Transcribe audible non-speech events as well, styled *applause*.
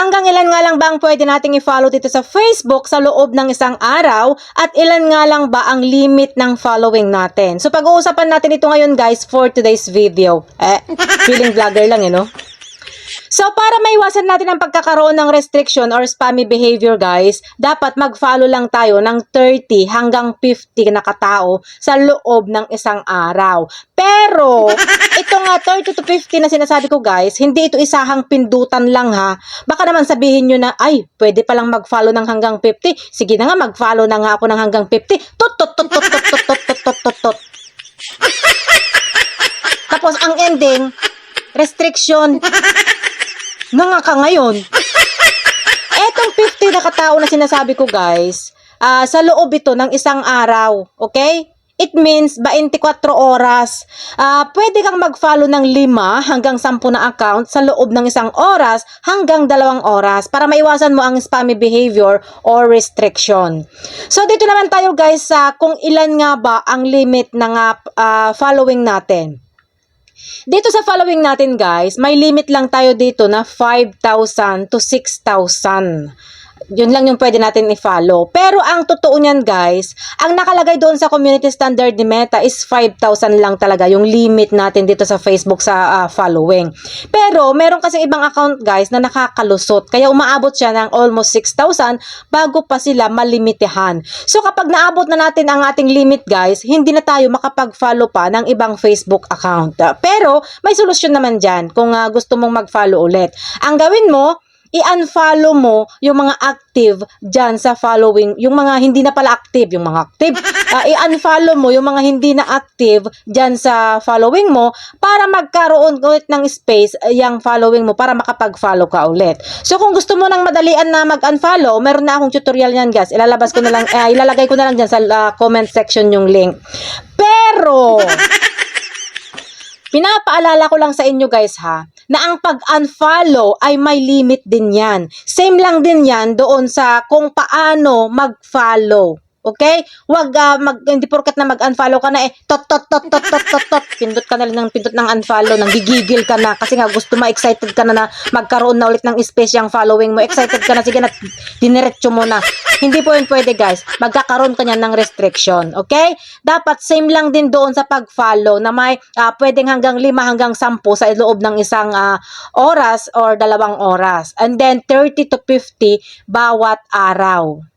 Hanggang ilan nga lang ba ang pwede nating i-follow dito sa Facebook sa loob ng isang araw at ilan nga lang ba ang limit ng following natin. So pag-uusapan natin ito ngayon guys for today's video. Eh, feeling vlogger lang eh no? So, para maiwasan natin ang pagkakaroon ng restriction or spammy behavior, guys, dapat mag-follow lang tayo ng 30 hanggang 50 na katao sa loob ng isang araw. Pero, *laughs* ito nga, 30 to 50 na sinasabi ko, guys, hindi ito isahang pindutan lang, ha? Baka naman sabihin nyo na, ay, pwede palang mag-follow ng hanggang 50. Sige na nga, mag-follow na nga ako ng hanggang 50. Tut, tut, tut, tut, tut, tut, tut, tut, tut, tut. Tapos, ang ending, restriction na nga ka ngayon. *laughs* Etong 50 na katao na sinasabi ko guys, ah, sa loob ito ng isang araw, okay? It means 24 oras. Ah, pwede kang mag-follow ng 5 hanggang 10 na account sa loob ng isang oras hanggang dalawang oras para maiwasan mo ang spammy behavior or restriction. So dito naman tayo guys sa kung ilan nga ba ang limit ng ah, following natin. Dito sa following natin guys, may limit lang tayo dito na 5,000 to 6,000. Yun lang yung pwede natin i-follow. Pero ang totoo niyan guys, ang nakalagay doon sa community standard ni Meta is 5,000 lang talaga yung limit natin dito sa Facebook sa ah, following. Pero meron kasi ibang account guys na nakakalusot. Kaya umaabot siya ng almost 6,000 bago pa sila malimitihan. So kapag naabot na natin ang ating limit guys, hindi na tayo makapag-follow pa ng ibang Facebook account. Pero may solusyon naman dyan kung ah, gusto mong mag-follow ulit. Ang gawin mo, i-unfollow mo yung mga active dyan sa following, yung mga hindi na pala active, yung mga active, *laughs* ah, i-unfollow mo yung mga hindi na active dyan sa following mo para magkaroon ulit ng space ah, yung following mo para makapag-follow ka ulit. So kung gusto mo nang madalian na mag-unfollow, meron na akong tutorial yan guys. Ilalabas ko na lang, eh, *laughs* ilalagay ko na lang dyan sa ah, comment section yung link. Pero, *laughs* Pinapaalala ko lang sa inyo guys ha, na ang pag-unfollow ay may limit din yan. Same lang din yan doon sa kung paano mag-follow. Okay? Wag ah, mag hindi porkat na mag-unfollow ka na eh tot tot tot tot tot tot tot. *laughs* Pindot ka na lang ng pindot ng unfollow nang gigigil ka na. Kasi nga gusto ma excited ka na na magkaroon na ulit ng space yung following mo. Excited ka na. Sige na diniretso mo na. Hindi po yun pwede guys. Magkakaroon ka niyan ng restriction okay? Dapat same lang din doon sa pag-follow na may ah, pwedeng hanggang 5 hanggang 10 sa loob ng isang ah, oras or dalawang oras. And then 30 to 50 bawat araw